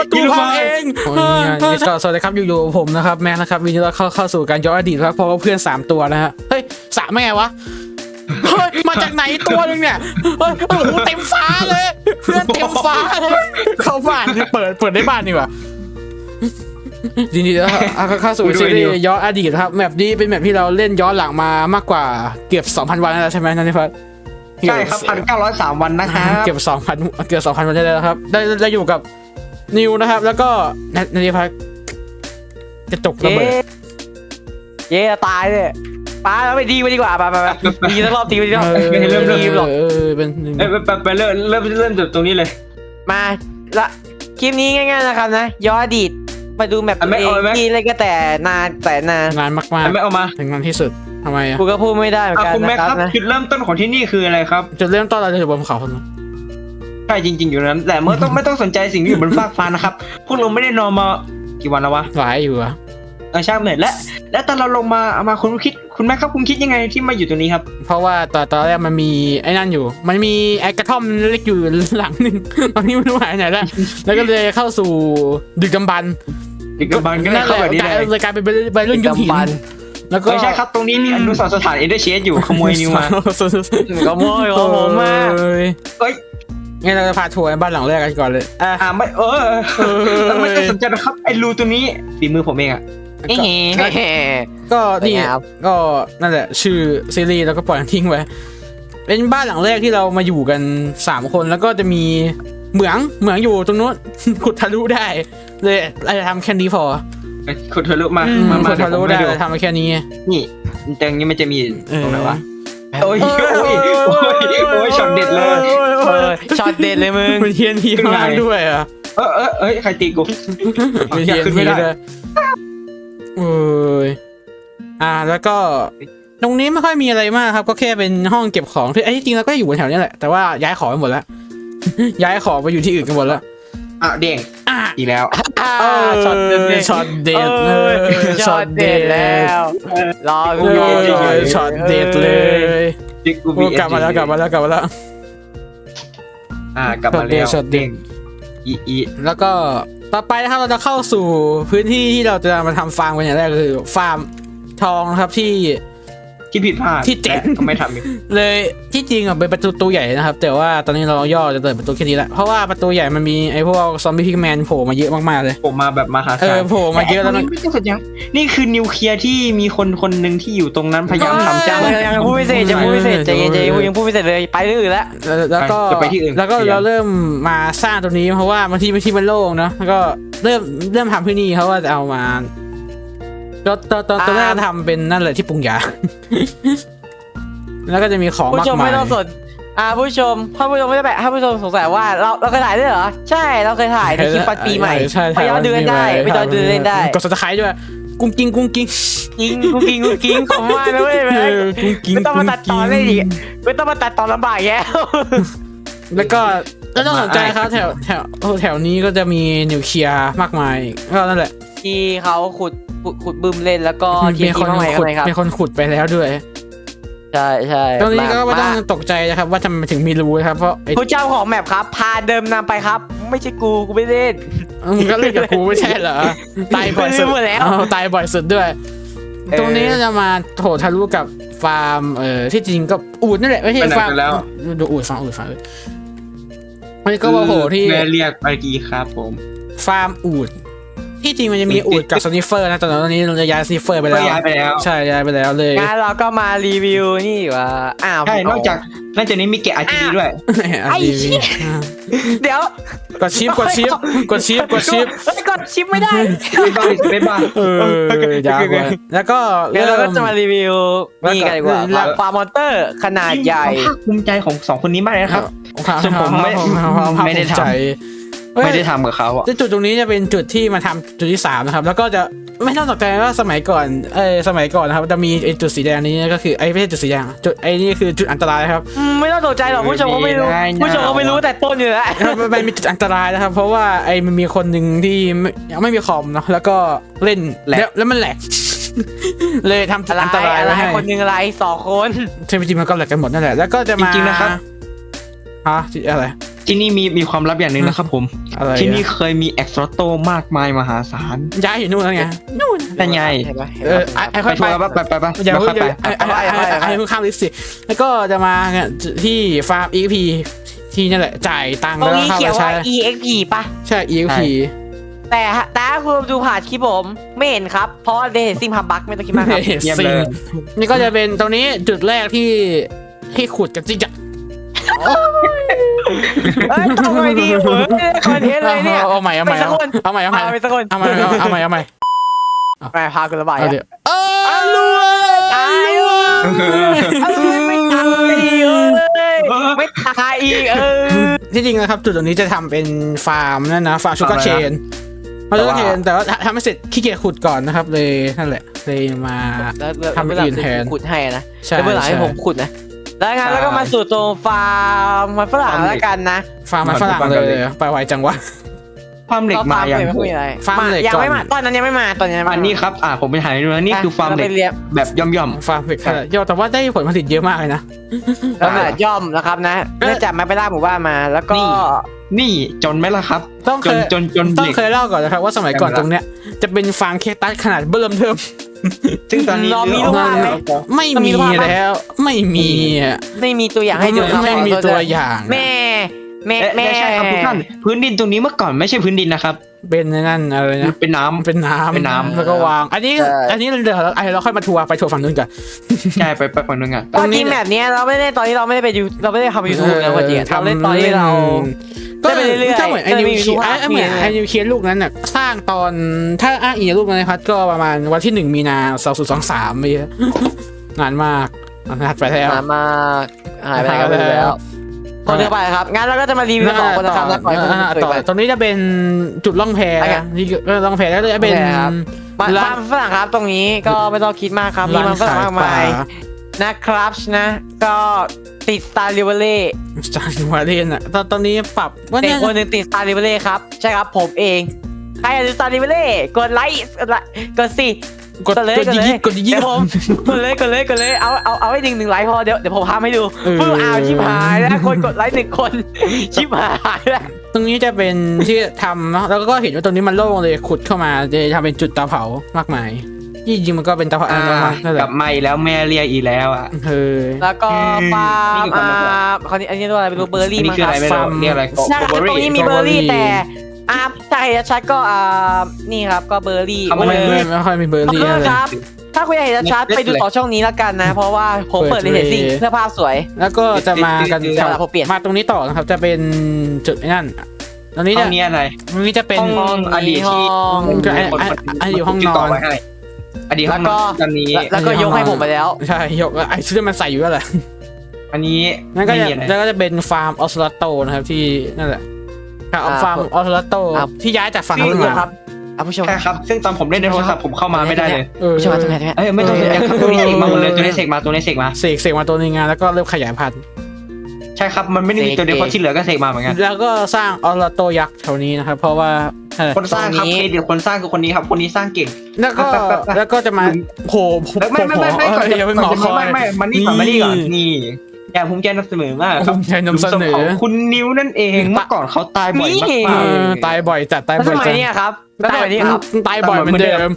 ประตูพังเองโอ้ยนี่ก็สวัสดีครับอยู่ๆผมนะครับแม่นะครับวินดีต้อนรับเข้าเข้าสู่การย้อนอดีตครับเพราะว่าเพื่อนสามตัวนะฮะเฮ้ยสามแม่วะเฮ้ยมาจากไหนตัวหนึงเนี่ยเฮ้ยโอ้โหเต็มฟ้าเลยเพื่อนเต็มฟ้าเลยเข้าบ้านเปิดเปิดได้บ้านนี่หว่ายินดีต้อนรับเข้าสู่ซีรีส์ย้อนอดีตครับแมปนี้เป็นแมปที่เราเล่นย้อนหลังมามากกว่าเกือบ2,000 วันแล้วใช่ไหมนันทิพัฒน์ใช่ครับพันเก้าร้อยสามวันนะครับเกือบสองพันเกือบสองพันวันได้แล้วครับ ได้ได้อยู่กับ นิวนะครับ แล้วก็นันทิพัฒน์กระจกระเย้เบิดเย้ตายเลยป้าเราไปดีไปดีกว่าไปไปไปดีสักรอบดีไปดีรอบเออไม่เริ่มเริ่มหรอกเออเป็นหนึ่งเอ้ยไปไปไปเริ่มเริ่มเริ่มจากตรงนี้เลย มาละคลิปนี้ง่ายๆนะครับนะย้อนอดีตมาดูแมปตัวเองที่เล่นก็แต่นานแต่นานนานมากไม่เอามาๆถึงนานที่สุดทำไมอะกูก็พูดไม่ได้เหมือนอะกันคุณแม่นะคครัรับบนะจุดเริ่มต้นของที่นี่คืออะไรครับจุดเริ่มต้นเราจะอยู่บนเขาคนนั้นใช่จริง ๆ อยู่นั้น แต่เมื่อต้องไม่ต้องสนใจสิ่งที่อยู่บนฟากฟ้านะครับ พวกเราไม่ได้นอนมากี่วันแล้ววะหลายอยู่อะเออช่างเหนื่อยและ และตอนเราลงมาเอามาคุณคิดคุณแม่ครับคุณคิดยังไงที่มาอยู่ตรงนี้ครับ เพราะว่าตอนตอนแรกมันมีไอ้นั่นอยู่ มันมีไอ้กระท่อมเล็กอยู่หลังหนึ่งตอนนี้ไม่รู้หายไหนแล้ว แล้วก็เลยเข้าสู่ดึกดำบรรพ์ดึกดำบรรพ์ก็เลยเข้าแบบนี้กลายเลยเลยกลายเป็นใบรุ่นยุคหินดำบันแล้วก็ไม่ใช่ครับตรงนี้มีอนุสาวรีย์สถานเอเดอร์เชสอยู่ขโมยนิวมาก็โมยของผมมาเอ้ยเอ้ย งั้นเราจะพาทัวร์บ้านหลังแรกกันก่อนเลยอะ อ่าไม่เออเออเออไม่ต้องสนใจนะครับไอ้รูตัวนี้ฝีมือผมเองอะเอ๊ะก็นี่เป็นไงครับ ก็นั่นแหละ ชื่อซีรีส์แล้วก็ปล่อยทิ้งไว้ เป็นบ้านหลังแรกที่เรามาอยู่กันสามคนแล้วก็จะมีเหมืองเหมืองอยู่ตรงนู้น ขุดทะลุได้ เลยเราจะทำแค่นี้พอไอ้ขุดทะลุมาอืมมามาขุดเดี๋ยทะวผลุมได้ให้ดูเลยทำมาแค่นี้ นี่ตรงนี้มันจะมีเออ ตรงไหนวะ โอ้ยโอ้ยโอ้ยโอ้ยช็อตเด็ดเลย เออช็อตเด็ดเลยมึงมันเทียนทีข้างล่างด้วยอะเออเออเอ้ยใครตีกูมันเทียนขึ้นทีไม่ได้เลยเอ้ยอ่าแล้วก็ตรงนี้ไม่ค่อยมีอะไรมากครับ ก็แค่เป็นห้องเก็บของที่ไอ้ที่จริงเราก็อยู่แถวนี้แหละแต่ว่าย้ายของไปหมดแล้ว ย้ายของไปอยู่ที่อื่นกันหมดแล้ว อะเด้งอะอีกแล้วอ่าเออช็อตเด็ดช็อตเด็ดเออช็อตเด็ดแล้วรอเอกูอยู่อช็อตเด็ดเลยดิกูโอ้กลับมาแล้วกลับมาแล้วกลับมาแล้ว อ่ากลับมาแล้วช็อตเด็ดเด้ง อีอีแล้วก็ต่อไปนะครับเราจะเข้าสู่พื้นที่ที่เราจะมาทำฟาร์มกันอย่างแรกคือฟาร์มทองนะครับที่ ที่ผิดพลาดที่เจ๋งแต่ก็ไม่ทำอีกเลยที่จริงอะเป็นประตูตัวใหญ่นะครับ แต่ว่าตอนนี้เราย่อจะเปิดประตูแค่นี้แหละเพราะว่าประตูใหญ่มันมีไอ้พวกซอมบี้พิกแมนโผล่มาเยอะมากๆเลยผมมาแบบมหาเอศาอลโผล่มาเยอะแล้วมันไม่ต้องสนใจนี่คือนิวเคลียร์ที่มีคนคนหนึ่งที่อยู่ตรงนั้นพยายามทำยัจ้างงยังพูดไม่เสร็จยังพูดไม่เสร็จใจเย็นใจเย็นยังพูดไม่เสร็จเลยไปเรื่องอื่นแล้วแล้วแล้วก็จะไปที่อื่นแล้วก็เสียเราเริ่มมาสร้างตรงนี้เพราะว่าบางทีบางทีมันโล่งเนาะแล้วก็เริ่มเริ่มทำที่นี่เขาว่าจะเอามา ตอนตอนตอนตอนแรกทำเป็นนั่นแหละที่ปรุงยา แล้วก็จะมีของผู้มากชมมายไม่ต้องสนอ่าผู้ชมถ้าผู้ชมไม่ได้แบบถ้าผู้ชมสงสัยว่าเราเราเคยถ่ายด้วยเหรอ ใช่เราเคยถ่ายในคลิปปันปีใหม่ใช่ไปย้อนดูกันได้ไปย้อนดูเล่นได้กดสไครต์ด้วย กุ้งกิ้งกุ้งกิ้ง กิ้งกูกิ้งกูกิ้งของว่านะเว้ยเอแม่อกุ้งกิ้งไม่ต้องมาตัดต่อเลยอีกไม่ต้องมาตัดต่อลำบากแย่แล้วก็ แล้วต้องสนใจครับแถวแถวโอ้แถวนี้ก็จะมีนิวเคลียร์มากมายก็นั่นแหละที่เขาขุดขุดขุดบึมเล่นแล้วก็มันที่มีคนข้างในขุดข้างในครับมีคนขุดไปแล้วด้วยใช่ใช่ตรงนี้ก็ไม่ต้องาตกใจนะครับ ว่าทำไมถึงมีรูนะครับเพราะไอ้ผู้เจ้าของแมปครับ พาเดิมนำไปครับ ไม่ใช่กูกูไม่เล่นมึงก็เล่นกับกูไม่ใช่เหรอตายบ่อยสุดไม่รู้หมดแล้วอ้าตายบ่อยสุดด้วยเออตรงนี้จะมาโถทะลุกับฟาร์มเอ่อที่จริงก็อูดนั่นแหละไม่ใช่ไปไหนฟาร์มกันแล้วดูอูดฟังอูดฟังอูด อันนี้ก็ว่าโหที่แม่เรียกไปกีครับผม ฟาร์มอูด ที่จริงมันจะมีอูดกับสนิฟเฟอร์นะแต่ตอนนี้เราจะย้ายสนิฟเฟอร์ไปก็แล้วย้ายไปแล้ว ใช่ย้ายไปแล้วเลยงั้นเราก็มารีวิวนี่ดีกว่าอ้าวใช่นอกจากนอกจากนี้มีแกะอาร์จีด้วยไอ้เหี้ยเดี๋ยวกดชิปกดชิปกดชิปกดชิปเฮ้ยกดชิปไม่ได้ไม่บ้าไม่บ้าเออยาวกว่าแล้วก็เดี๋ยวเริ่เรามก็จะมารีวิวนี่กันดีกว่าแล้วฟาร์มมอนเตอร์ขนาดใหญ่ภาคภูมิใจของสองคนนี้มากเลยนะครับครับซึ่งผมไม่ไม่ได้ทำใจ ไม่ได้ทำกับเขาอะ จุดตรงนี้จะเป็นจุดที่มาทำจุดที่สามนะครับ แล้วก็จะไม่ต้องตกใจว่าสมัยก่อนเออสมัยก่อนนะครับ จะมีไอ้จุดสีแดงนี้ก็คือไอ้ไม่ใช่จุดสีแดงจุดไอ้นี่คือจุดอันตรายครับ อืมไม่ต้องตกใจหรอกผู้ชมเขาไม่รู้ผู้ชมเขาไม่รู้แต่ต้นอยู่แล้ว มันมันมีจุดอันตรายนะครับ เพราะว่าไอ้มันมีคนหนึ่งที่ไม่ยังไม่มีคอมเนาะแล้วก็เล่นแล้วแล้วมันแหลก เลยทำจุดอะไรอันตรายอะไรไว้ให้คนหนึ่งอะไรสองคนใช่จริงๆมันก็แหลกกันหมดนั่นแหละแล้วก็จะมาจริงๆนะครับ ฮะอะไรจ ที่นี่มีมีความลับอย่างหนึ่งนะครับผม อะไรที่นี่อะเคยมีเอ็กซ์โตรโตมากมายมหาศาลย้ายอยู่นู่นแล้วไงนู่นนั่นไงเห็นไหมเออไอ้ไอ้ไปค่อยทัไปวร์ปะไปไปไปอย่าแล้วเพิ่ค่งอยไปไอ้ไอ้ไอ้ไอ้ไอ้เพิ่งข้ามลิสต์สิแล้วก็จะมาที่ฟาร์ม EXP ที่นั่นแหละจ่ายตังค์ตรงแล้วนี้เข้าเขีไปยนว่าใช้ EXP ป่ะใช่ EXP แต่แต่ถ้าคุณดูผ่านคลิปผมไม่เห็นครับ เพราะว่าเดซิมพับบักไม่ต้องคิดมากครับเยี่ยมซิเลงยนี่ก็จะเป็นตรงนี้จุดแรกที่ที่ขุดกันจริงจัง เอ้ยต้องไปดีเว้ยคอนเทนต์เลยเนี่ย เอาใหม่เอาใหม่ไปสักคนเอาใหม่เอาใหม่เอาไปสักคนเอาใหม่เอาใหม่เอาใหม่ไปพาคุณระบายเอาอะเดี๋ยวเออรัวตายเว้ยเอ้ยไม่ตายเลยไม่ตายอีกเออที่จริงนะครับจุดตรงนี้จะทำเป็นฟาร์มนั่นนะฟาร์มชูการ์เคนฟาร์มชูการ์เคนแต่ว่าทำไม่เสร็จขี้เกียจขุดก่อนนะครับเลยนั่นแหละเลยมาแล้วแล้วทำเวลาอื่นแทนขุดให้นะใช่แล้วเวลาให้ใช่ผมขุดนะ แล้วงั้นแล้วก็มาสู่ตรงฟาร์มมันฝรั่งแล้วกันนะฟาร์มมันฝรั่งเลยไปไวจังวะฟาร์มเหล็กมาอย่างไม่ผมมีอะไรฟาร์มเหล็กยังไม่ก่อนมาตอนนั้นยังไม่มาตอนนั้นยังไม่อัมานนี้ครับอ่าผมไปถ่ายให้ดูนะนี่คือฟาร์มเหล็กไปเรียนแบบย่อมฟาร์มเหล็กยอดแต่ว่าได้ผลผลิตเยอะมากเลยนะแล้วก็ย่อมนะครับนะเนื่องจากไม่ไปล่าหมู่บ้านมา แล้วก็นี่ๆนี่จนไหมล่ะครับ ต้องจเคนยจนจนต้อเหงล็กเคยเล่าก่อนนะครับว่าสมัยก่อนไม่เป็นไรตรงเนี้ยจะเป็นฟาร์มเคตัสขนาดเบิ่มเทิม ซึ่งตอนนี้รอมีรูปภาพไหม ไม่ต้องมีมีรูปภาพไหมแล้ว ไม่มีอะไม่มีตัวอย่างให้ดูครับไม่มีตัวอย่าง แม่ แม่และแม่และใช่ครับทุกท่านพื้นดินตรงนี้เมื่อก่อนไม่ใช่พื้นดินนะครับเป็นนั่นอะไรมันนะ เป็นน้ำ เป็นน้ำเป็นน้ำ แล้วก็วาง อันนี้อันนี้เดี๋ยวเราไอ้เราค่อยมาทัวร์ไปทัวร์ฝั่งนู้นกัน ใช่ไปไปฝั่งนึงอะตอนที่แบบเนี้ยเราไม่ได้ตอนที่เราไม่ได้ไปยูเราไม่ได้ทำยูทูบนะวันนี้เราเล่นตอนที่เรา ก็ได้ไปเรื่อยๆก็เหมือนไอ้ก็เลยนิวไม่มีเคียรูปภาพไอ้เหมือนมีอะไรไอ้นิวเคียลูกนั้นน่ะสร้างตอนถ้าอ้างอิงรูปนั้นนะครับก็ประมาณวันที่หนึ่งมีนาสองศูนย์สองสามปีนานมากนานไปแล้ว หามากหายไปแล้วไปแล้ว คนเดียวไปครับ งั้นเราก็จะมารีวิวสองคนนะครับแล้วปล่อยคนอ่าอื่นต่อไปตรงนี้จะเป็นจุดล่องแพไปไงนี่ก็ล่องแพแล้วก็จะเป็นโอเคครับมาร้าฟานร์มฝรั่งครับ ตรงนี้ก็ไม่ต้องคิดมากครับมีมันฝรั่งมากมายนะครับนะ ก็ติด Star r i v e r จานวาเลียนอะตอนตอนนี้ปรับว่าเด็กเนี่ยคนหนึ่งติด Star r i v e r ครับ ใช่ครับผมเองใครอยากดู Star r i v e r กดไลค์กดไลค์กดสิ กดกดเลยกดกดเลยยิกกดยิกเดี๋ยวผมกดเลยกดเลยกดเลยเอาเอาเอาให้หนึ่งหนึ่งไลค์พอเดี๋ยวเดี๋ยวผมพาให้ดูเออปึ๊บอ้าวชิบหายแล้วคนกดไลค์หนึ่งคนชิบหายแล้วตรงนี้จะเป็นที่ทำเนาะแล้วก็เห็นว่าตรงนี้มันโล่งเลยขุดเข้ามาจะทำเป็นจุดเตาเผามากมายจริงๆมันก็เป็นเตาเผาอ่าอันนั้นนั่นแหกลัละบมาอีกแล้วแม่เรียกอีกแล้วอะ เออ แล้วก็ฟาร์มนี่คืออ่าความลับคราวนี้อันนี้ตัวอะไรเป็นรูเบอร์รี่อันนี้มั้งคือคอะไรรับไม่ฟาร์รู้ม เรียกอะไรใช่ครับโกโบตรงนี้มีสตเบรออเบอรี่ร์รี่แต่ อ่าใช่ชัดๆก็อ่านี่ครับก็เบอร์รี่เอาไม่มาไม่ไม่ค่อยมีเบอร์ขอบรี่คุณอะไรครับ ถ้าคุณอยากเห็นชัดๆไปดูต่อช่องนี้แล้วกันนะ เพราะว่าผมเปิดเปิเลดยเห็นสิ่งเลยเพื่อภาพสวย แล้วก็จะมากันเดี๋ยวเราเปลี่ยน มาตรงนี้ต่อนะครับ จะเป็นจุดไอ้นั่นตรงนี้ห้จะองนี้อะไร ตรงนี้จะเป็นห้องห้องอดีตที่ห้อง ก็ไอ้ไอ้ไอ้อยู่ห้องนอนไว้ให้อดีตห้องนอนตอนนี้แล้วก็ยกให้ผมไปแล้ว ใช่ยกไอ้ชุดที่มันใส่อยู่นั่นแหละอันนี้นั่นก็ไม่จะมีอะไรแล้วก็จะเป็นฟาร์มออสลาโตนะครับที่นั่นแหละ ครับอ่าฟาร์มออสลาโตอ่าที่ย้ายจากฝั่งนี่นู้นดูมาครับอะผู้ชมใช่ครับ ซึ่งตอนผมเล่นในโทรศัพท์ผมเข้ามาไม่ได้เลยเออผู้ชมมาตรงไหนตรงไหนเอ้ยไม่ต้องเสกครับตัวนี้เสกมาหมดเลยตัวนี้เสกมาตัวนี้เสกมาเสกเสกมาตัวหนึงงานแล้วก็เริ่มขยายพันธุ์ใช่ครับมันไม่ได้มีตัวเดียวเพราะที่เหลือก็เสกมาเหมือนกันแล้วก็สร้างออสลาโตยักษ์แถวนี้นะครับเพราะว่าอะไรคนสร้างครับเครดิตคนสร้างคือคนนี้ครับ คนนี้สร้างเก่งแล้วก็แป๊บแป๊บแป๊บแล้วก็จะมาโผล่โผล่แล้วไม่ไม่ไม่ไม่ก่อนเอย่าเพิ่งหมอคอยไม่ไม่มันนี่ก่อนมันนี่ก่อนนี่ อยากภูมิใจนำเสนอมากครับภูมิใจนำเสนอของคุณนิ้วนั่นเองเมื่อก่อนเขาตายบ่อยมากนี่เอๆอตายบ่อยจัดตายแล้วบ่สอยมัยจัดเนี้ยครับแล้วสมัยนี้ครับตายบ่อยเหมือนเดิม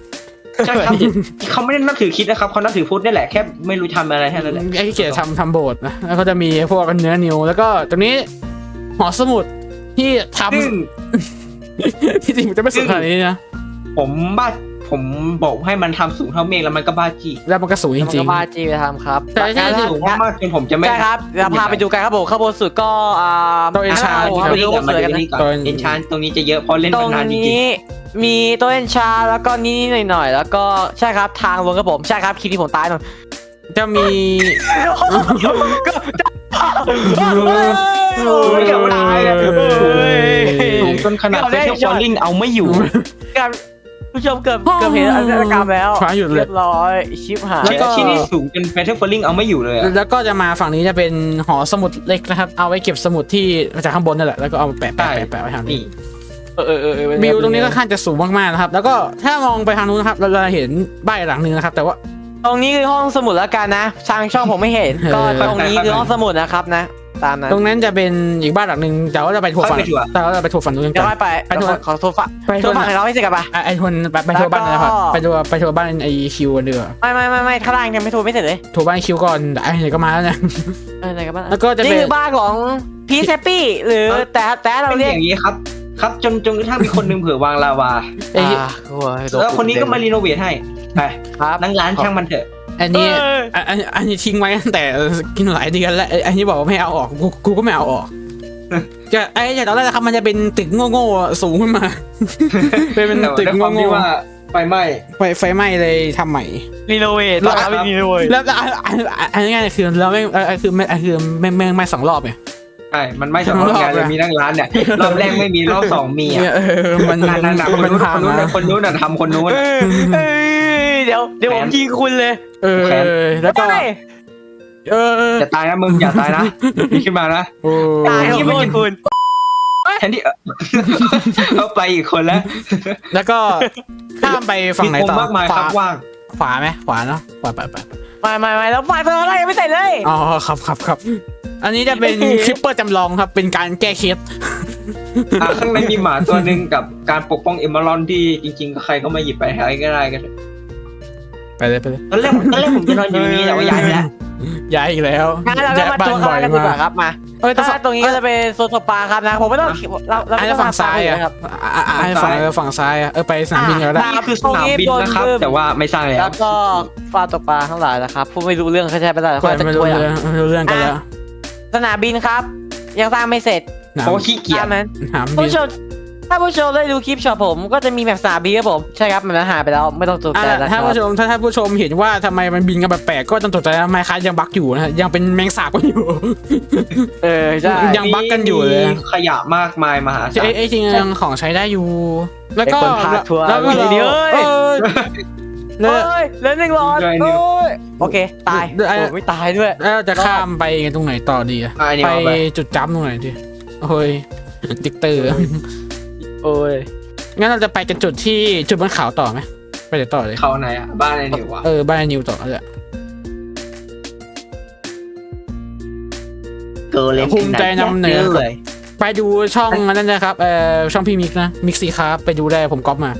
ใช่ครับเขาไม่ได้นับถือคริดนะครับเขานับถือพุทธนี่แหละแค่ไม่รู้ทำอะไรแค่นั้นแหละไอ้ที่เกียจทำทำโบสถ์นะแล้วก็จะมีพวกเนื้อนิวแล้วก็ตรงนี้หอสมุดที่ทซึ่งำที่จริงมันจะไม่สุดขนาดนี้นะผมบ้า ผมบอกให้มันทำสูงเท่าเมฆแล้วมันก็บ้าจี้แล้วมันก็สูงจมันริก็งบ้าจีไปทำครับใช่ใช่งั้นสูงมากๆจนผมจะไม่ใช่ครับเดี๋ยวพาไปดูกันครับผมข้างบนสุดก็อ่าต้องเอนชาร์ผมมาไปดูดูก่อนสมาวยดูกันนะนี่ก่อนตอนเอนชานตรงนี้จะเยอะเพราะเล่นตรมางนานจริงนี้มีตัวเอนชาแล้วก็นี่หน่อยๆแล้วก็ใช่ครับทางลงครับผมใช่ครับคลิปที่ผมตายหน่อยๆจะมีโอ้ยเกือบตายอะเอ้ยๆสูงจนขนาดเฟเชอร์ฟอลลิงเอาไม่อยู่กับ ผู้ชมเกือบเกือบเห็นอันตรกรรมแล้วฟ้าหยุดเลย เรียบร้อยชิปหายแล้วก็ ที่นี่สูงจนเฟเชอร์ฟอลลิงเอาไม่อยู่เลยอะแล้วก็จะมาฝั่งนี้จะเป็นหอสมุดเล็กนะครับ เอาไว้เก็บสมุดที่มาจากข้างบนนั่นแหละ แล้วก็เอามาแปะแปะแปะแปะไว้ทางนี้ นี่เออเออเออเออวิวตรงนี้ก็ค่อนข้างจะสูงมากๆนะครับ แล้วก็ถ้ามองไปทางนู้นนะครับ เราจะเห็นบ้านหลังหนึงนะครับ แต่ว่า ตรงนี้คือห้องสมุดแล้วกันนะทางช่องผมไม่เห็น ก็เออตรงนี้คือห้องสมุดนะครับนะ ตามนั้นตรงนั้นจะเป็นอีกบ้านหลังหนึ่งแต่ว่าจะไปทัวร์ฝั่งค่อยไปทัวร์แต่ว่าจะไปทัวร์ฝั่งนู้นเดี๋กัยวนค่อยไปไปทัวร์ขอโทษฝะไปโททัวษร์ฝากให้เราให้เสร็จกันปะไอ้ไอ้ทวนไปไปทัวร์บ้านนะครับแล้วก็ไปทัวร์ไปทัวร์บ้านไอคิวกันเดือไม่ไม่ไม่ไม่ข้างล่างยังไม่โทรไม่เสร็จเลยทัวร์บ้านคิวก่อนไอ้ไหนก็มาแล้วเนี่ยเออไหนกันบ้างแล้วก็จะนี่เป็นคือบ้านของพีเซปี้หรือแต่แต่เราเป็นเรียกอย่างนี้ครับครับจนจนกระทั่งมีคนหนึงเผื่อวางลาวาไอ้อ่าโอ้ยโดแล้วคนนี้ก็มารีโนเวทให้ไปครับนั่งร้านช่างมันเถอะ อันนี้เอออันอันอันนี้ทิ้งไว้ตั้งแต่กินหลายเดือนแล้วไอ้อันนี้บอกว่าไม่เอาออกกูกูก็ไม่เอาออกจะไอ้จากตอนแรกนะครับมันจะเป็นตึกโง่ๆสูงขึ้นมาเป็นเป็นแต่ตึกด้วยความโง่ที่ว่าไฟไหม้ ๆไฟไฟไหม้เลยทำใหม่ รีโนเวทแล้วครับเป็นรีโนเวทแล้วแล้วอันอันอันอันง่ายๆคือเราไม่เออคือไม่คือแม่งแม่งไม่สองรอบไง ใช่ มันไหม้สองรอบงานเลยมีนั่งร้านเนี่ย รอบแรกไม่มีรอบสองมีอะเออมันนั่นนั่นนั่นคนมันนู้นผ่าคนนนู้นมาน่ะคนนู้นน่ะทำคนนู้นเออเออเดี๋ยวเดี๋ยวผมยิงคุณเลย เออแขนแล้วก็ได้เออเอออย่าตายนะมึงอย่าตายนะมีขึ้นมานะโอ้ตายที่ไม่ยิงคุณแทนที่เออเอาไปอีกคนแล้ว แล้วก็ข้ามไปฝั่งไหนมีต่อมากมายขครับวาว่างขวาไหมขวาเนาะขวาไปไปไปไม่ไม่ไม่แล้วไฟเธออะไรยังไม่เสร็จเลยอ๋อครับครับครับ อันนี้จะเป็นคลิปเปอร์จำลองครับ เป็นการแก้เคสอะข้างในมีหมาตัวหนึ่งกับการปกป้องเอมเมอรอนที่จริงๆ ใครก็มาหยิบไปใครก็ได้กันไปเลยไปเลยตอนแรกตอนแรกผมจะนอนอยู่นี่แต่ว่าย้ายไปแล้วย้ายอีกแล้วงั้นเราย้ายมาบ้าตันวบ่ข้าองยกันดีกมาว่าครับมาเอ้ยแต่ถ้าตรงนี้ก็จะเป็นโซนสปาครับนะผมไม่ต้องเราเราอันไม่นี้ต้องฝั่งซ้ายอะครับอะอะอะฝั่งเออฝั่งซ้ายอะเออไปสนามบินก็ได้อะนี่คือสนามบินนะครับ แต่ว่าไม่สร้างแล้แล้ววก็ฟาร์มตกปลาทั้งหลายนะครับผู้ไม่รู้เรื่องเขาใช้ไปได้ก็เขาจะไม่ช่รู้วยเรื่องไม่รู้เรื่องกันแล้ว สนามบินครับ ยังสร้างไม่เสร็จหนามเพราะว่าขี้เกียจตามนั้นหนามผู้บินชมถ้าผู้ชมได้ดูคลิปช็อตผมก็จะมีแบบสนามบินครับผมใช่ครับมันหายไปแล้วไม่ต้องตกใจอะนะคถ้ารับผู้ชมถ้าท่านผู้ชมเห็นว่าทำไมมันบินกันแปลกๆก็ต้องตกใจนะไมค์คัสยังบั๊กอยู่นะฮะยังเป็นแมงสาบกันอยู่ เออใช่ ยังบั๊กกันอยู่เลย มีขยะมากมายมหาศาล ไอ้ไอ้จริงยังของใช้ได้อยู่ แล้วก็ไอ้คนพาทัวร์แล้วก็อยู่ดีๆเอ้ย เออแล้ว เฮ้ยเหลือหนึ่งหลอดด้วยนิ้โอ้วยโอเค ตายด้วยไอ้โอ้ไม่ตายด้วย แล้วจะข้ามไปตรงไหนต่อดีอะอะอันนี้ไปเอาไปจุดจับตรงไหนดีโอ้ยติ๊กเตอร์โอ้ยงั้นเราจะไปกันจุดที่จุดบนเขาต่อไหมไปเดี๋ยวต่อเลยเขาไหนอะบ้านไอ้หนิวอะเออบ้านนิวต่อเลยเกิร์ลเล็กภูมิใจนำเหนือเลยไปดูช่องนั้นนะครับเอ่อช่องพี่มิกนะมิกซี่ครับไปดูได้ผมก๊อปมา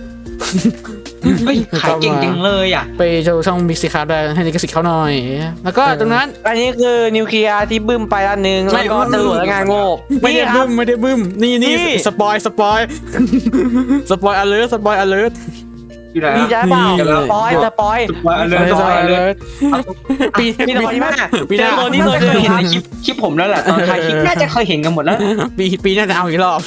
เฮ้ยขายเก่งจังเลยอะ ไปดูช่องมิกซี่ครับได้ให้ลิขสิทธิ์เขาหน่อย แล้วก็ตรงนั้นอันนี้คือนิวเคลียร์ที่บึ้มไปละหนึ่งไม่แล้วก็ตำรวจและงานโง่ไม่ได้นี่คบึ้รับมไม่ได้บึ้ม นี่นี่นี่ สปอยสปอยสปอยอเลิร์สปอยอเลิร์ อยู่ไหนนี่อะจะเปล่านี่สปอยสปอยว่าเลยสต่ปออยอเลเลิยร์ปีมีตัวนี้มากปีหน้าเจอตัวนี้ตัวเคเดิยมเห็นครับในคลิปคลิปผมแล้วแหละตอนถ่ายคลิปน่าจะเคยเห็นกันหมดแล้ว ปีปีหน้าจะเอาอีกรอบ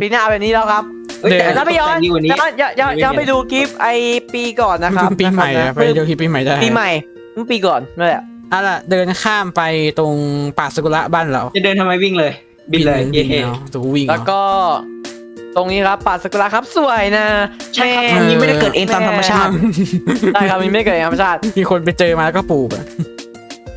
ปีหน้าแบบนี้แล้วครับ เฮ้ยแต่เดี๋ยวแล้วไม่ย้อนตกแต่งดีกว่านี้ ย้อนย้อนย้อนย้อนไปดูคลิปไอปีก่อนนะครับปีใหม่อะไปดูคลิปปีใหม่ได้ปีใหม่เมื่อปีก่อนนั่นแหละอะล่ะเดินข้ามไปตรงป่าสกุระบ้านเราจะเดินทำไมวิ่งเลย บินเลยบิเย่นเอาตัววิ่งแล้วเอาก็ ตรงนี้ครับป่าสกุระครับสวยนะใช่ครับแอันนี้ไม่ได้เกิดเองตามธรรมชาติ ใช่ครับมันไม่ได้เกิดเองธรรมชาติ มีคนไปเจอมาแล้วก็ปลูกอะ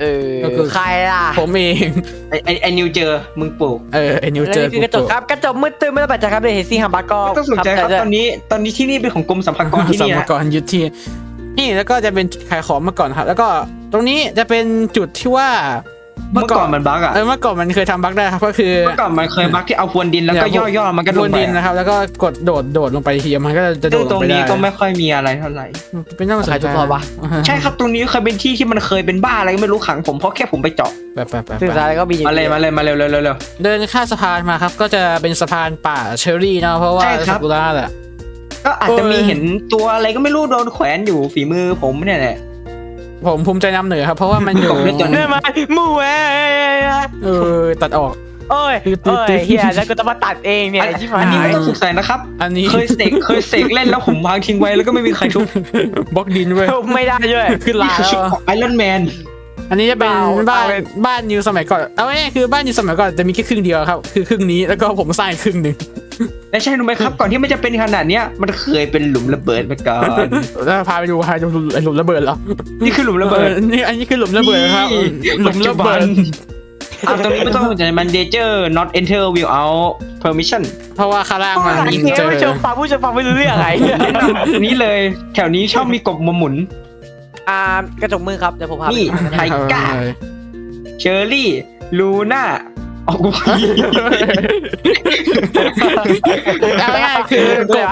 เออก็คือ ใครล่ะผมเอง ไอไอไอนิวเจอมึงปลูกเออไอ้นิวแล้วเจอนี่คือกระจกครับกระจกมืดตึ๊บไม่ได้ปัจจัยครับเลยเฮซี่ฮัมบาก็ไม่ต้องสนใจครับแต่ตอนนี้ตอนนี้ที่นี่เป็นของกรมสรรพากรที่สนี่มนะกรยึดที่นี่แล้วก็จะเป็นจุดขายของมาก่อนครับ แล้วก็ตรงนี้จะเป็นจุดที่ว่า เมื่อก่อนมันบั๊กอะเออเมื่อก่อนมันเคยทำบั๊กได้ครับก็คือเมื่อก่อนมันเคยบั๊กที่เอาพรวนดินแล้วก็เนี่ยย่อๆมันก็บลงนไปดินนะครับแล้วก็กดโดดโดดลงไปทีมันก็จะโดซึ่งดลตรงงไปได้นี้ก็ไม่ค่อยมีอะไรเท่าไหร่เป็นต้องสนใจใช่ครับตรงนี้เคยเป็นที่ที่มันเคยเป็นบ้าอะไรก็ไม่รู้ขังผมเพราะแค่ผมไปเจาะแบบแบบแบบซึ่งสุดท้ายก็มีมาเลยมาเลยมาเร็วเร็วเร็วเร็วเดินข้ามสะพานมาครับ ก็จะเป็นสะพานป่าเชอรี่เนาะเพราะว่าใช่ครัซาบกุระแหละก็อาจจะเออมีเห็นตัวอะไรก็ไม่รู้โดนแขวนอยู่ฝีมือผมเนี่ยแหละ ผมภูมิใจนำเหนือครับ เพราะว่ามันอยู่ผมด้วยตัวนี้เนื่อมาหมู่เอ้ยเออ ตัดออก โอ้ยตึ๊ดตึ๊โอ้ดตึ๊ยดเฮียแล้วก็ต้องมาตัดเองเนี่ยอันชิบอัหานนี้ไม่ยต้องสงสัยนะครับ อันนี้เคยเสกเคยเสกเล่นแล้วผมวางทิ้งไว้แล้วก็ไม่มีใครทุบบล็อกดินเว้ยไม่ได้ด้วยขึ้นนี่ลาคือชุดแล้วของไอรอนแมนอันนี้จะเป็นเปล่าบ้านเอาเป็นบ้านนิวสมัยก่อน เอาง่ายๆคือบ้านนิวสมัยก่อนจะมีแค่ครึ่งเดียวครับ คือครึ่งนี้แล้วก็ผมสร้างอีกครึ่งหนึ่ง และใช่รู้ไหมครับ ก่อนที่มันจะเป็นขนาดเนี้ยมันเคยเป็นหลุมระเบิดมาก่อนแล้วพาไปดูพาไปดูไอ้หลุมระเบิดเหรอนี่คือหลุมระเบิดออนี่อันนี้คือหลุมระเบิดครับนี่หลุมระเบิดอะตรงนี้ไม่ต้องสนใจมัน danger not enter without permission เพราะว่าข้างล่างผู้มันชมเจอผู้ชมฟังผู้ชมฟังไม่รู้เรื่องอะไรแนะนำนี้เลยแถวนี้ชอบมีกบมาหมุน อ่ากระจกมือครับเดี๋ยวผมพาไปนี่ดูนะครับไทก้าเชอร์รี่ลูน่า ออกไปเอาง่ายๆคือกบ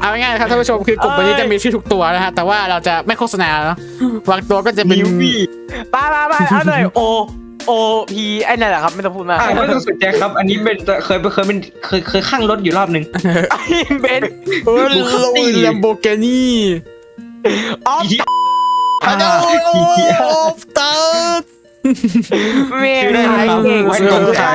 เอาง่ายๆครับท่านผู้ชมคือกบตัวนี้จะมีชื่อทุกตัวนะฮะแต่ว่าเราจะไม่โฆษณาเนาะบางตัวก็จะเป็นมิววี่ไปไปไปเอาหน่อยโอโอพีไอ้นั่นแหละครับไม่ต้องพูดมากอ่าไม่ต้องสนใจครับ อันนี้เป็นเคยเคยเป็นเคยเคยข้างรถอยู่รอบหนึ่ง ไอ้เบนเออแลมโบเกนี่ออฟฮัลโหลเติร์ด เมย์ชื่อได้ขายครับเก่งไว้กองใส่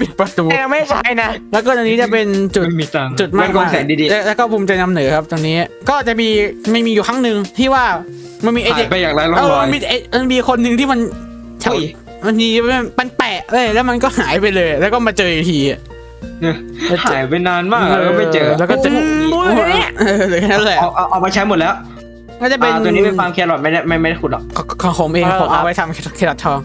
ปิดประตู แต่ไม่ใช่นะ แล้วก็ตรงนี้จะเป็นจุด ไม่มีตังค์จุดมากไว้กองแสงดีและแล้วก็ภูมิใจนำเหนือครับตรงนี้ก็จะมีไม่มีอยู่ครั้งหนึ่งที่ว่ามันมีๆไอหาเด็ยกไปอย่างไรร่อเองอรอย มันมีไอ้มันมีคนหนึ่งที่มันเฮ้ย มันมีมันแปะเลยแล้วมันก็หายไปเลย แล้วก็มาเจออีกทีอะเนี่ยหายไปนานมากแล้วก็ไม่เจอแล้วก็เจอพูดเลยเนี่ยเออเหลยแค่นั้นแหละเอาเอาเอามาใช้หมดแล้ว ก็จะเป็นอ่าตัวนี้เป็นฟาร์มแครอทไม่ได้ไม่ไม่ได้ขุดหรอก ของของผมเองผมเอาไว้ทำเครอททอง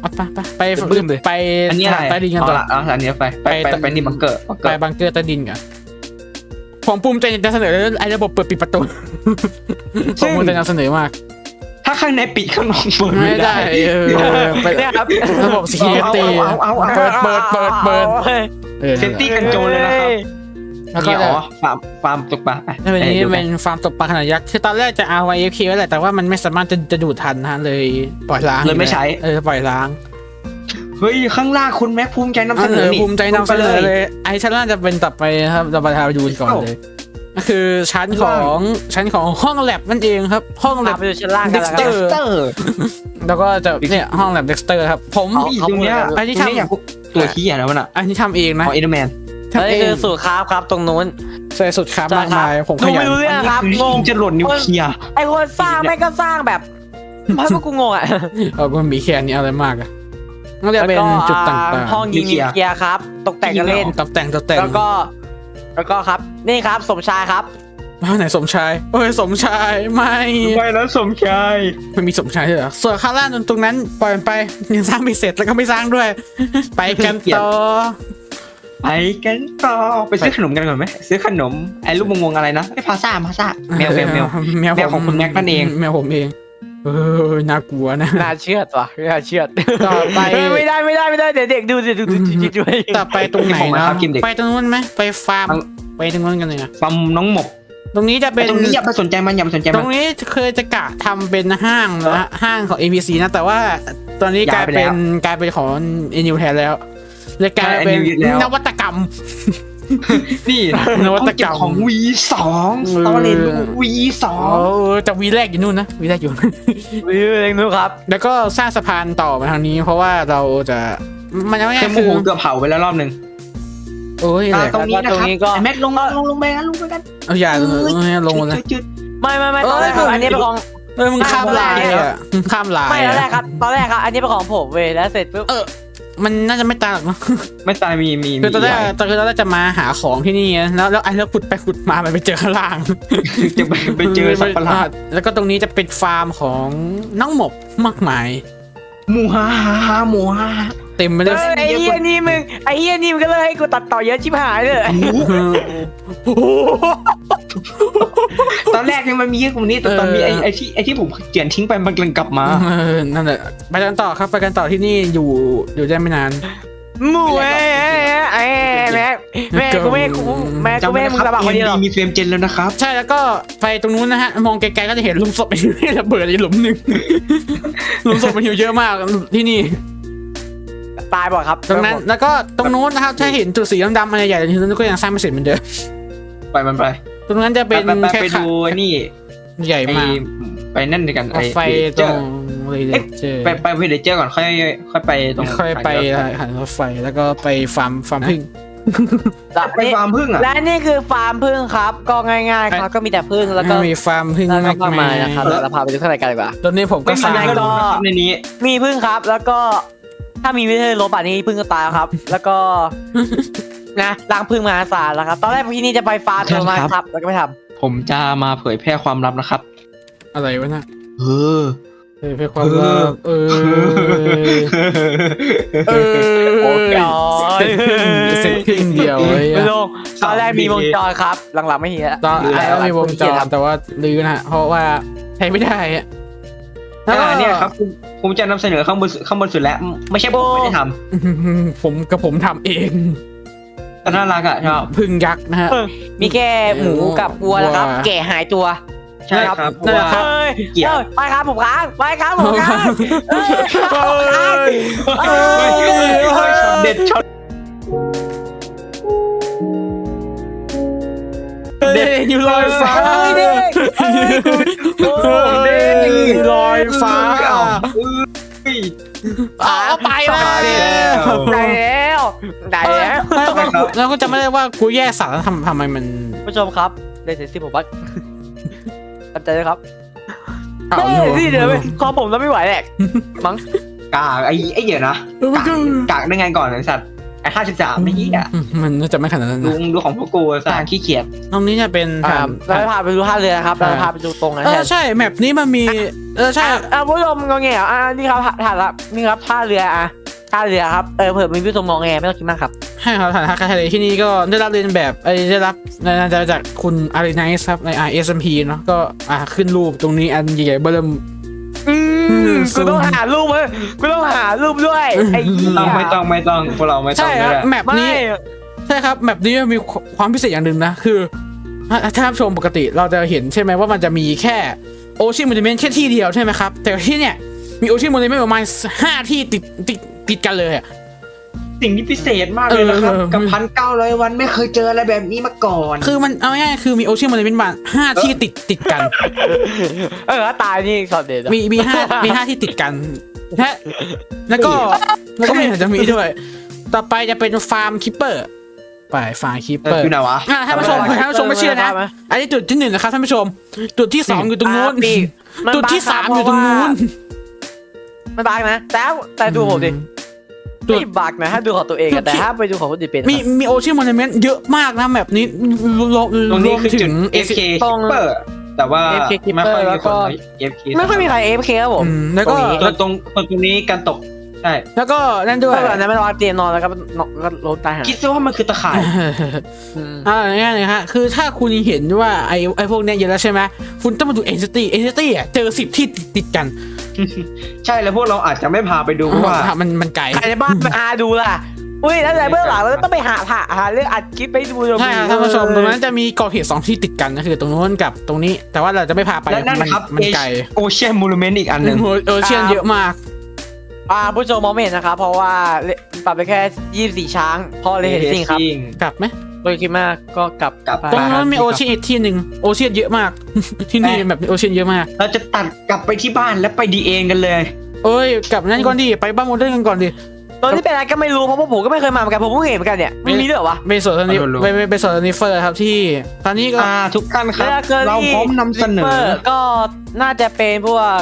เอาไปไปไปบึ้มเลยไปอันนี้อะไรใต้ดินกันเอาต่อละเอาอันนี้ไปไปไปไป ไปนี่บังเกอร์บังเกไปอร์บังเกอร์ใต้ดินกันผมภูมิใจจะเสนอไอ้ระบบเปิดปิดประตูผมภูมิใจนำเสนอมาก ถ้าข้างในปิดข้างนอกเปิดไม่ไม่ได้ได้เออไปเนี่ยครับระบบ security เอาเอาเอาเปิดเปิดเปิดเปิดเออเซฟตี้กันโจรเลยนะครับแล้วก็นี่จะอ๋อฟาร์มฟาร์มตกปลาไปถ้าเป็นนี้อ้ยดูเป็นฟาร์มตกปลาขนาดยักษ์คือตอนแรกจะเอาไว้ AFK ไว้แหละแต่ว่ามันไม่สามารถจะจะดูดทันนะฮะเลยปล่อยล้างเลยไม่ใช้ เออปล่อยล้างเฮ้ย ข้างล่างคุณแม็กภูมิใจนำเสนเอออนี่ภูมิใจนำเสนอเลย ไอ้ชั้นล่างจะเป็นต่อไปนะครับเราไปทาดูกันก่อนเลย ก็คือชั้นของชั้นของห้องแลบนั่นเองครับ ห้องแลมาบไปดูชั้นล่างกันแล้วกัน Dexter เตอร์แล้วก็จะเนี่ยห้องแลบเด็กสเตอร์ครับ ผม เอานี่ตรงเนี้ยอันนี้ตรงเนี้ยทำอยากตัวขี้อะนะมันอะอันนี้ทำเองนะของเอเดอร์แมนทำเฮ้ยเองคือสูตรครับครับตรงนู้น ใส่สุดครับมากมายผมขดูยัไม่นรู้เรื่องครับงงจะหล่นนิวเคลียร์ไอ้คนสร้างไม่ก็สร้างแบบไม่ก็กูงงอะเออมันมีแค่นี้อะไรมากอะก็จะเป็นจุดต่างอ่ห้องยิงนิวเคลียร์ครับ ตกแต่งกันเล่นๆตกแต่งตกแต่งแล้วก็ แล้วก็ครับ นี่ครับ สมชายครับบ้านไหนสมชายเอ้ยสมชายไม่ไปแล้วสมชายไม่มีสมชายด้วยเหรอส่วนข้างล่างตรงนั้นปล่อยมันไปยังสร้างไม่เสร็จแล้วก็ไม่สร้างด้วย ไปกันต่อไปกันต่อไปซื้อขนมกันก่อนไหมซื้อขนมไอ้ลูกมงวงอะไรนะไอ้พาซ่าพาซ่าแมวแมวแมวแมวแมวของคุณแม็กนั่นเองแมวผมเอง เออน่ากลัวนะ น่าเชื่อดว่ะน่าเชื่อดต่อไป เฮ้ยไม่ได้ไม่ได้ไม่ได้เดี๋ยวเด็กดูเดี๋ยวดูดูดูดูด้วย ต่อไปตรงไหนผมมาเนาะครับกินเด็กไปตรงนู้นไหมไปฟาร์มเอาไปตรงนู้นกันเลยนะฟัมน้องหมก ตรงนี้จะเป็นตรงนี้อย่าไปสนใจมันอย่าไปสนใจตมัรนงนี้เคยจะกะทำเป็นห้างนะห้างของ ABC นะ แต่ว่าตอนนี้กลายย้ายไปเป็แล้นวกลายเป็นของเอนิวแทนแล้วเลยกลายเป็นใช่ Anil แล้วนวัตกรรม นี่นวัตกรรมห้องเบของ V2 สตอเรจ V2 โอ้แต่วีแรกอยู่นู่นนะวีแรกอยู่วิวเองนู้ครับ แล้วก็สร้างสะพานต่อมาทางนี้ เพราะว่าเราจะมันยังไม่เครื่องคืมูอหูเกือบเผาไปแล้วรอบหนึ่งโอ้ยอ่าเลยตรงนี้นะตรงครับนี้ก็ไอ้แม็กลงลงลงไปกันลงไปกันเอาอย่าลงเลยจุดไม่ไม่ไม่เอ้ตยอนแรกครับอันนี้เป็นของเออมึงข้ามลายอะมึงข้ามลายไม่ตอนแรกอะครับตอนแรกครับ อันนี้เป็นของผมเว้ยแล้วเสร็จปุ๊บ มันน่าจะไม่ตายหรอกเนอะไม่ตายมีมีคือตอนแรกมีตอนคือตอนแรกจะมาหาของที่นี่นะแล้วแล้วไอ้แล้วขุดไปขุดมามันไปเจอข้างล่างจะไปไปเจอสัตว์ประหลาดแล้วก็ตรงนี้จะเป็นฟาร์มของน้องหมกมากมาย หมูฮ่าฮ่าฮ่าหมูฮ่า เต็มไปด้วยเอ้ยไอ้เหี้ยนี่มึงไอ้เหี้ยนี่มึงก็เลยให้กูตัดต่อเยอะชิบหายเลยโอ้โหตอนแรกเนี่ยมันมีเยอะกว่านี้แต่ตอนนี้ไอ้ไอ้ที่ไอ้ที่ผมเจียนทิ้งไปมันกำลังกลับมา เออนั่นแหละไปกันต่อครับไปกันต่อที่นี่อยู่อยู่ได้ไม่นาน หมูเอ้ยเอ้ยเอ้ยแม่แม่กูไม่กูแม่กูจำไม่ไว้ให้นะมึคงรับระบาดคนเดียวหรอก มีเฟรมเจนแล้วนะครับ ใช่แล้วก็ไปตรงนู้นนะฮะ มองไกลๆก็จะเห็นหลุมศพระเบิดอีกหลุมหนึ่งหลุมศพมันอยู่เยอะมากที่นี่ ตายบ่อยครับตรงนั้นแล้วก็ตรงนู้นนะครับถ้าเห็นจุดสีดำๆอะไรใหญ่ๆที่นู้นก็ยังสร้างไม่เสร็จเหมือนเดิมไปมันไปตรงนั้นจะเป็นไปไปแค่ไปขาดูไอ้นี่ใหญ่ไอ้มากไปนั่นด้วยกันเอาไอ้ไฟเจตรองเลยเจอไปไปวิลเลเจอร์ก่อนค่อยค่อยไปตรงค่อยไปหันรถไฟแล้วก็ไปฟาร์มฟาร์มพึ่งไปฟาร์มพึ่งอะและนี่คือฟาร์มพึ่งครับ ก็ง่ายๆครับก็มีแต่พึ่งแล้วก็มีฟาร์มพึ่งแล้วก็มากมากมามายยนะครับเดี๋ยวเราพาไปดูข้างในกันดีกว่าตอนนี้ผมก็ไม่สมีร้าอะไรงก็ลงนะครับในนี้มีพึ่งครับแล้วก็ ถ้ามีวิธีลบป่านนี้พึ่งก็ตายครับ แล้วก็ นะล้างพึ่งมหาศาลแล้วครับ ตอนแรกพี่นี่จะไปฟาร์มเธอมาครับ แล้วก็ไม่ทำผมจะมาเผยแพร่ความลับนะครับ อะไรวะน่ะเออเออเพื่อความรักเออเออโอ้ยเสร็จครึ่งเดียวเลยไม่อะลงตอนแรกมีวงจรครับ หลังๆไม่เห็นแล้ว ตอนลืแรกมีวงจรครับแต่ว่าลืมนะฮะเพราะว่าใช้ไม่ได้อะ อ่าเนี่ยครับผมผมจะนำเสนอข้างบนสุดข้างบนสุดแล้วไม่ใช่ผมไม่ได้ทผมกับผมทำเองำแต่น่ารักอะชอบ พึ่งยักษ์นะฮะ มีแค่หมูกับวัวนะครับ วัว แก่หายตัวใช่ครับนั่นแหละครับเอ้ยเกี่ยวเอ้ยไปครับผมค้างไปครับผมค้างเอ้ยเอ้ย เฮ้ยเฮ้ยช็อตเด็ดช็อต เด็กอยู่ลอยฟ้าเอ้ยเด็กเอ้ยกูโอ้เด็กอยู่ลอยฟ้าเอาไปแล้วได้แล้วได้แล้วแล้วก็จะไม่ได้ว่ากูแย่สัตว์แล้วทำทำไมมันผู้ชมครับได้เสร็จสิผมบักตั้งใจเลยครับเอาได้สิเดี๋ยวคอผมแล้วไม่ไหวแหละมั้งกากไอ้ไอ้เหี้ยนะกากกากได้ไงก่อนไอ้สัตว์ ห้าสิบสามไม่เหี้ยมันน่าจะไม่ขนาดนั้นดูนะดูของพวกกูสัตว์ขี้เกียจตรงนี้จะเป็นอ่าแผ่นเราจะพาไปดูท่าเรือครับเราจะพาไปดูตรงนั้นเอแทอนใช่แมปนี้มันมีเออใช่ อะอะผู้ชมงอแงอะนี่ครับถ่ายละนี่ครับท่าเรืออะท่าเรือครับเออเผื่อมีผู้ชมงอแงไม่ต้องคิดมากครับให้ครับฐานทักทะเลที่นี่ก็ได้รับเรียนแบบไอ้ได้รับน่าจะจากคุณอารีไนส์ครับใน RSMP เนาะก็อ่าขึ้นรูปตรงนี้อันใหญ่ๆเบิ่ม อืมกูต้องหารูปเว้ยกูต้องหารูปด้วยไอ้เหี้ย ต้องไม่ต้องไม่ต้องพวกเราไม่ต้องใช่ครับไม่ได้แมปไม่นี้ ใช่ครับแมปนี้มันมีความพิเศษอย่างหนึ่งนะ คือถ้าถ้าท่านผู้ชมปกติเราจะเห็นใช่ไหมว่ามันจะมีแค่โอเชียนม n น m เมนต์แค่ที่เดียวใช่ไหมครับ แต่ที่เนี่ยมีโอเชียนม n น m เมนต์ประมาณห้าที่ติดติดติดกันเลยอะ สิ่งที่พิเศษมากเลยนะครับเออกับพันเก้าร้อยวันไม่เคยเจออะไรแบบนี้มาก่อน คือมันเอาง่ายๆคือมีโอเชียนม n น m เมนต์มาห้าที่ติดติดกัน เออตายนี่สอดเด็ดอะมีมีห้ามีห้าที่ติดกันและแล้วก็แล้วก็มีอาจจะมีด้วย ต่อไปจะเป็นฟาร์มคิปเปอร์ไปฟาร์มคิปเอเปออร์อยู่ไหนวะอ่าท่านผู้ชมท่านผู้ชมไม่เชื่อนะ อันนี้จุดที่หนึ่งนะครับท่านผู้ชม จุดที่สองอยู่ตรงนู้นอะปีมันจุดที่บั๊กสามครับอยู่ตรงนู้นมันบักนะแต่แต่ดูผมดิจุด ไม่บักนะถ้าดูของตัวเองจุอะดแต่ที่ถ้าไปดูของคนอื่นเป็นมีมีโอเชียนมอนเมนต์เยอะมากนะแบบนี้รวมตรงนี้รวมคือถึจุดง FK ตรง Keeper แต่ว่า FK ไม่ค่อยมีแล้วคก็น FK ไม่ค่อยมีใครเอฟเคครับผมอืมแล้วก็ตรงตรงตรงตรงนี้การตกใช่แล้วก็นั่นด้วยก็แบบนั้นไม่วางเตียงนอนแล้วก็นอนก็ล้มตายหาคิดซะว่ามันคือตะข่ายอืมอ่าง่ายๆเลยฮะคือถ้าคุณเห็นว่าไอ้ไอ้พวกเนี้ยเยอะแล้วใช่ไหมคุณต้องมาดูเอเจนตี้เอเจนตี้อะเจอสิบที่ติดติดกัน ใช่แล้วพวกเราอาจจะไม่พาไปดูเพราะว่าอ่ามันมันไกลใครในบ้านมาหาดูล่ะ อุ้ยแล้วในเบื้องหลังเราต้องไปหาหาหาเรื่องอัดคลิปไปดูใช่ครับท่านผู้ชมตรงนั้นจะมีเกาะเหตุสองที่ติดกันก็คือตรงนู้นกับตรงนี้ แต่ว่าเราจะไม่พาไปและนั่นมัครับมันไกลโอเชียนมูลเมนต์อีกอันหนึ่งโอเชียนเยอะมากอ่าผู้ชมมองไม่เห็นนะครับเพราะว่าปรับไปแค่ยี่สิบสี่ช้างพอเลยเห็นสิ่งครับกลับไหม โดยคิดมากก็กลับกลับไปตรงนั้นมีโอเชียนอีกที่หนึ่งโอเชียนเยอะมาก ที่นี่แบบโอเชียนเยอะมาก เราจะตัดกลับไปที่บ้านแล้วไปดีเองกันเลย เอ้ยกลับนั่นก่อนดิไปบ้านโมเดิร์นกันก่อนดิ ตอนที่เป็นอะไรก็ไม่รู้เพราะว่าผมก็ไม่เคยมาเหมือนกันผมเพิ่งเห็นเหมือนกันเนี่ยไม่มีด้วยเหรอวะไปสวนนิไปไปไปสวนนิเฟอร์ครับที่ ตอนนี้ก็ อ่าทุกท่านครับ แล้วก็เราพร้อมนำเสนอก็น่าจะเป็นพวก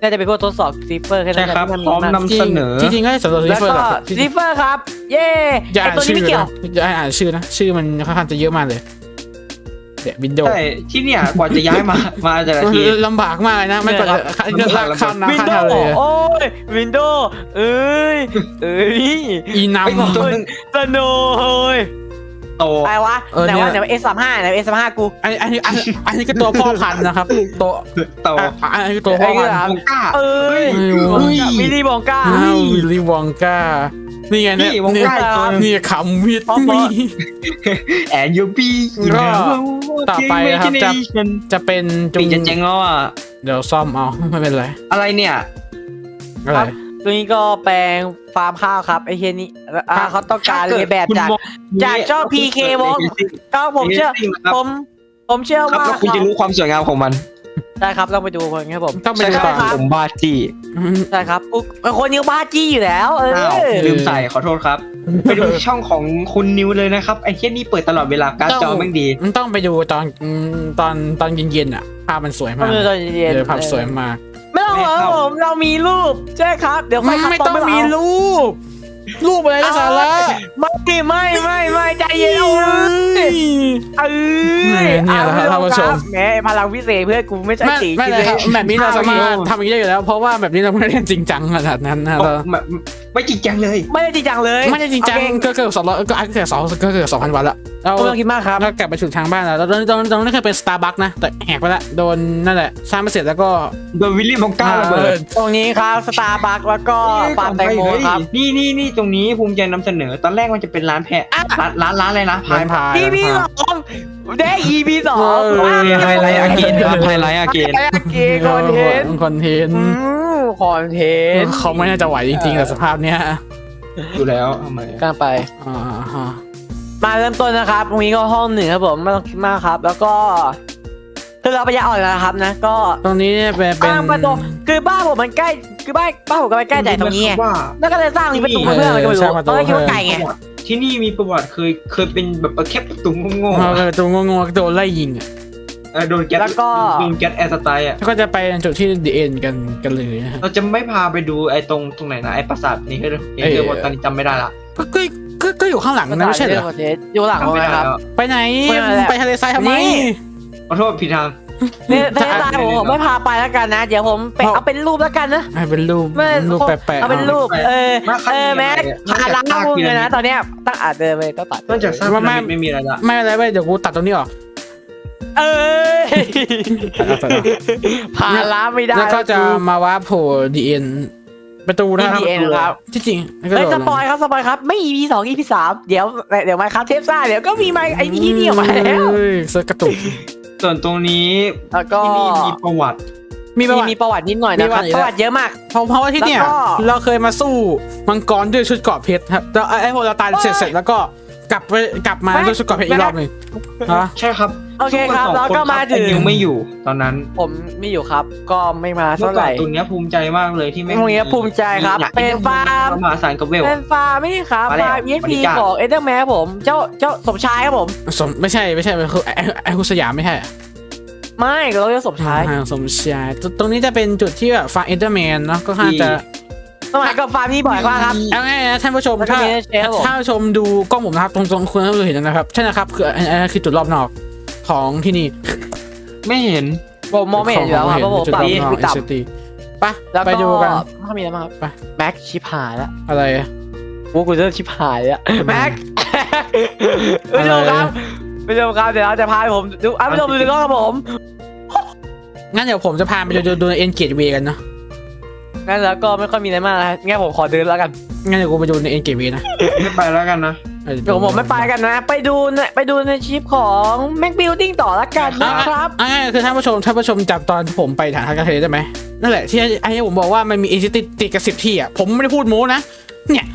น่าจะเป็นพวกทดสอบซิฟเฟอร์แค่นั้ใช่นครับที่นพร้อมนำเสนอ จริงจริงๆก็ให้สวนนิแล้วเฟอร์ก็แหละซิฟเฟอร์ครับ เย่อย่าไออ่านตัวนี้ชื่อไม่เกี่ยวนะอย่าอ่านชื่อนะ ชื่อมันค่อนข้างจะเยอะมากเลยเดี๋ยววินโดว์ใช่ที่เนี่ยกว่าจะย้ายมา มาแต่ละที ลำบากมากเลยนะไม่กว่าจะเรื่องลาก ข้ามวินน้ำข้ามโดทะเลว์โอ้ยวินโดว์เอ้ยเอ้ยอีนไอ้ตัวนึงสโนว์เฮ้ย โต อะไรวะเออไหนเนี่วะย ไหนเอสามห้าไหนเอสามห้ากูำอันนี้อันนี้อันนี้อันนี้ก็ตัวพ่อพันธุ์นะครับ ตัวโตอะอันนี้ก็ตัวพ่อพันธุ์วงก้าเอ้ยเฮ้ย เฮ้ย มิลลี่บองก้า อ้าววิลลี่วองกานี่ไงเนี่ยนี่วงเนี่ยก้าอีกตัวหนึงนี่ขำวิทเพราะมีแอนยูบี้ก็ต่อไปนะครับจะ จะเป็นจุปีงจะเจ๊งแล้วอะ เดี๋ยวซ่อมเอา ไม่เป็นไร อะไรเนี่ย อะไร ตัวนี้ก็แปลงฟาร์มข้าวครับไอเฮียนี่อ่าเขาต้องการเลยแบบจาก จากเจ้า PK วง ก็ผมเชื่อครับผม ผมเชื่อครับว่าแล้วคุณจะรู้ความสวยงามของมันใช่ครับต้องไปดูคนครับผมต้องไปใช่ดูคก่รัอบนผมบาจีอืมใช่ครับอุ๊ยคนนี้บ้าจี้อยู่แล้ว เอออ้าวลืมใส่ขอโทษครับ ไปดูช่องของคุณนิวเลยนะครับไอ้เที่ยนี่เปิดตลอดเวลาการดจอแม่งดีมันต้องไปดูตอนอืมตอนตอนเย็นๆอะภาพมันสวยต้มาอกงดูตอนเย็นเดี๋ยวภาพสวยมาก ไม่ต้องหรอกผมเรามีรูปใช่ครับ เดี๋ยวค่อยครับไม่ต้องมีรูป รูปอะไรไร้สาระไม่ไม่ไม่ไม่ใจเย็นเอาเอ้ยเอ้ยเนี่ยแหละครับท่านผู้ชมแหมพลังพิเศษเพื่อนกูไม่ใช่ไม่สีไม่เลยครับแบบนี้เราสามารถทำอย่างนี้ได้อยู่แล้ว เพราะว่าแบบนี้เราไม่ได้เล่นจริงจังขนาดนั้นนะเราไม่ไม่จริงจังเลย ไม่ได้จริงจังเลย ไม่ได้จริงจังโอเคก็เกือบสองร้อยก็เกือบสองก็เกือบสองพันวันละเราไม่ต้องคิดมากครับเรากลับไปถึงทางบ้านแล้วตอนนี้ตอนนี้ตอนนี้เคยเป็นสตาร์บัคนะแต่แหกไปละโดนนั่นแหละสร้างไม่เสร็จแล้วก็โดนวิลลี่มองก้าระเบิดตรงนี้ครับสตาร์บัคแล้วก็ฟาร์มแตงโมครับนี่นี่นี่ตรงนี้ภูมิใจนำเสนอ ตอนแรกมันจะเป็นร้านแพะอะ ร้านร้านร้านอะไรนะร้านพาย EP สองได้ EP สองเออ ไฮไลท์อาเกนครับไฮไลท์อาเกนไฮไลท์อาเกนคอนเทนต์คอนเทนต์อืมคอนเทนต์เขาไม่น่าจะไหวจริงๆแต่สภาพเนี้ยอยู่แล้วทำไมกลางไป อ่าฮะมาเริ่มต้นนะครับตรงนี้ก็ห้องหนึ่งครับผมไม่ต้องคิดมากครับ แล้วก็คือเราปัญญาอ่อนแล้วนะครับนะ ก็ตรงนี้เนี่ยเป็นเป็นสร้างประตู คือบ้านผมมันใกล้คือบ้านบ้านผมก็ไปใกล้ใจตรงนี้ไงว่า แล้วก็เลยสร้างนี้ประตูเพื่ออะไรก็ไม่รู้ตอนแรกคิดว่าไก่ไงที่นี่มีประวัติเคยเคยเป็นแบบแค่ประตูโง่ๆเออะอตัวงงๆโดนไล่ยิงอะเออโดนแก๊สแล้วก็โดนแก๊สแอร์สไตล์อะแล้วก็จะไปจุดที่ดีเอ็นกันกันเลยนะฮะ เราจะไม่พาไปดูไอ้ตรงตรงไหนนะไอ้ปราสาทนี่เฮ้ยเฮ้ยตอนนี้จำไม่ได้ละ ก็ก็ก็ก็อยู่ข้างหลังนะไม่ใช่เหรออยู่หลังจำเลไม่ยได้ครับแล้วไปไหนไปไหนแหละ ไปทะเลทรายทำไมนี่ ขอโทษผิดทาง เนี่ยทะเลทรายผมผมไม่พาไปแล้วกันนะ เดี๋ยวผมไปเอาเป็นรูปแล้วกันนะให้เป็นรูปไม่รูปแปะๆเอาเป็นรูปเออมาขั้นเออมีแม็อะไรกอะพาล้างนอกจากมึงเลยนะสร้างตอนเนี้ยตั้งอาจเดินไปต้องตัดนอกจากสร้างพีระมิดไม่มีอะไรละไม่เป็นไรเว้ยเดี๋ยวกูตัดตรงนี้ออกเอ้ยตัดออกตัดออกพาล้างไม่ได้แล้วก็จะมาว่าโผล่ดีเอ็นประตูนะนี่ครับดีเอ็นครับ ที่จริงแล้วก็เฮ้ยโดสดลงปอยครับสปอยครับ ไม่ EP สอง EP สามเดี๋ยวเดี๋ยวมาครับเทปซ่าเดี๋ยวก็มีมาไอ้นี่นี่ออกมาแล้วเฮ้ยเสื้อกระตุก ส่วนตรงนี้แล้วก็ที่นี่มีประวัติมีประวัติมีประวัตินิดหน่อยนะครับมีปประระวัวัติติเยอะมาก เพราะเพราะว่าที่เนี่ย แล้วก็ เราเคยมาสู้มังกรด้วยชุดเกราะเพชรครับแล้วไอ้พวกเราตายเสร็จเสร็จแล้วก็ กลับไปกลับมาไม่ด้วยชุดเกราะเพชรอีกรอบหนึ่งฮะใช่ครับโอเคครับ สู้นสแล้วงนก็มาถึงไอ้นิวไม่อยู่ ตอนนั้นผมไม่อยู่ครับ ก็ไม่มาเมื่เท่าอไหก่อนร่ตรงเนี้ยภูมิใจมากเลยที่ไม่ตรงเนี้ยภูมิใจครับอยากเป็นฟาร์มมหาสารกับเวล เป็นฟาร์มไม่ใช่ครับมาแล้วฟาร์ม EXP บริการ ของเอเดอร์แมนผมเจ้าเจ้าสมชายครับผม สมไม่ใช่ไม่ใช่คือไอ้ไอ้ไอ้คุสยามไม่ใช่อะไม่เราเรียกสมชาย อ่าสมชายตตรงนี้จะเป็นจุดที่แบบฟาร์เอเดอร์แมนเนาะก็ค่อนข้างจะ สมัยกับฟาร์มนี้บ่อยมากครับ เอาง่ายๆนะท่านผู้ชมแล้วก็ถ้า มีเชฟผม ถ้าชมดูกล้องผมนะครับ ตรงตรงคุณต้องเห็นนะครับ ใช่นะครับ คืออันอันนั้นคือจุดรอบนอกของที่นี่ไม่เห็น ผมมองไม่เห็นอยู่แล้วครับเพราะผมจุดปรับรอบนี้นอกคือเอต่สตีปะำแล้วไปก็ดูกัน ถ้ามีอะไรบ้างครับไป แม็กชิบหายแล้วอะไร โอ้กูเริ่มชิบหายแล้วแม็กผู้ชมครับผู้ชมครับเดี๋ยวเราจะพาผมดูอะผู้ชมดูในกล้องครับผมงั้นเดี๋ยวผมจะพาไปดูดูดูเอ็นเกตเวกันนะ งั้นแล้วก็ไม่ค่อยมีอะไรมากนะงั้นผมขอเดินแล้วกันงั้นเดี๋ยวกูไปดูในเอ็นเกตเวนะไม่ไปแล้วกันนะออเดี๋ยวผมไม่ไปกันนะ ไปดูในไปดูในชิปของแม็กบิลดิ้งต่อละกันนะครับอ่าคือท่านผู้ชมท่านผู้ชมจับตอนผมไปฐานทักทะเลได้ไหมนั่นแหละที่ไอ้ที่ผมบอกว่ามันมีเอ็นติดติดกับสิบที่อะผมไม่ได้พูดโม้นะเนี่ย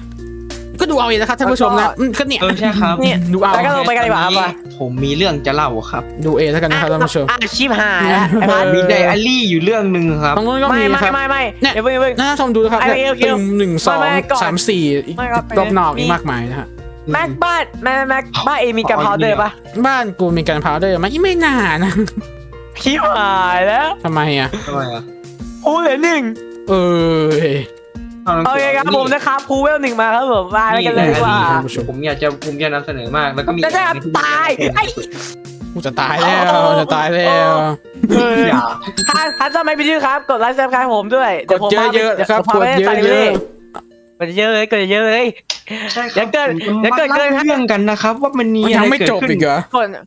ก็ดูเอาเองนะครับท่านผู้ชมนะอืมก็เนี่ยเออใช่ครับเนี่ยดูเอาแล้วก็ลงไปกันดีกว่าครับว่าผมมีเรื่องจะเล่าครับดูเองแล้วกันนะครับท่านผู้ชมอะชิปหายแล้วไอ้พัดมีไดอารี่อยู่เรื่องหนึ่งครับ ตรงนู้นก็ไม่มีไม่ครับ ไม่ไม่เนี่ย เดี๋ยวเพิ่งเพิ่ง น่าชมดูนะครับไอ้เนี่ยเอวเอวตึงหนึ่งสองไม่ไม่ก่อนสามสี่อีกไม่ครับรอบนอกมีอีกมากมายนะฮะแม็กบ้านแม็กแม็กบ้านเอมีกับพาวเดอร์ปะบ้านกูมีการพาวเดอร์ไหมไม่น่านะชิปหายแล้วทำไมอะทำไมอะ โอ้เหลือหนึ่งเออ โอเคครับผมนะครับพูเวลหนึ่งมาครับผมมาแล้วกันเลยดีกว่าท่านผู้ชมผมอยากจะผมอยากนำเสนอมาก แล้วก็มีจะจะตายไอ้กูจะตายแล้วจะตายแล้วเอออย่าถ้าถ้าจะไม่ไปดื้อครับ กดไลค์แซมคายผมด้วยกดเยอะๆนะครับกดเยอะกดเยอะเลยกดเยอะเลยใช่คเดี๋รัยวเกิดผมเดี๋ยวเกิดมาเกิดเล่าเรื่องกันนะครับ ว่ามันมีๆมันอะยังไรไม่เกิดจบขึ้นอีกเหรอกด